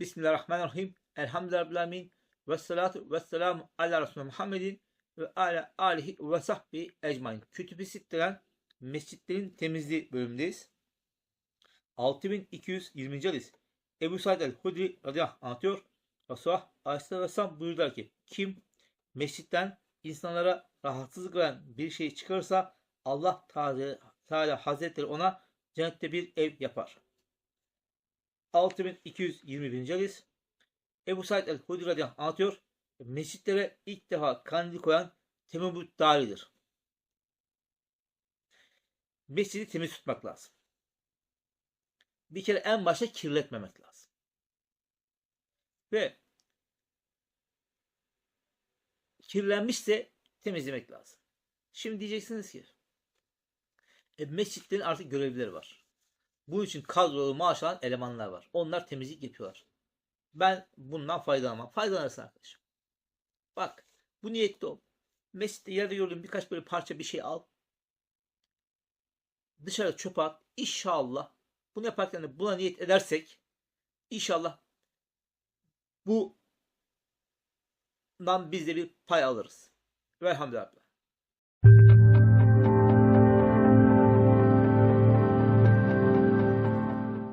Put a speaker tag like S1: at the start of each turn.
S1: Bismillahirrahmanirrahim. Elhamdülillahi ve salatu ve selamu ala Resulü Muhammedin ve ala alihi ve sahbihi ecmain. Kütüb-i Sitte'den mescitlerin temizliği bölümündeyiz. 6220. hadis. Ebu Said el-Hudri radıyallahu anh anlatıyor. Resulullah Aleyhisselatü Vesselam buyurdular ki kim mescitten insanlara rahatsızlık veren bir şey çıkarsa Allah Teala Hazretleri ona cennette bir ev yapar. 6221. hadis. Ebu Said el-Hudri radıyallahu anh anlatıyor. Mescitlere ilk defa kandil koyan Temimut Dari'dir. Mescidi temiz tutmak lazım. Bir kere en başta kirletmemek lazım. Ve kirlenmişse temizlemek lazım. Şimdi diyeceksiniz ki e, mescitlerin artık görevlileri var. Bunun için kadrolu maaş alan elemanlar var. Onlar temizlik yapıyorlar. Ben bundan faydalanmam. Faydalanırsın arkadaşım. Bak bu niyetli ol. Mescitte yerde gördüğün birkaç böyle parça bir şey al. Dışarı çöpe at. İnşallah bunu yaparken de buna niyet edersek inşallah bundan biz de bir pay alırız. Velhamdülillah.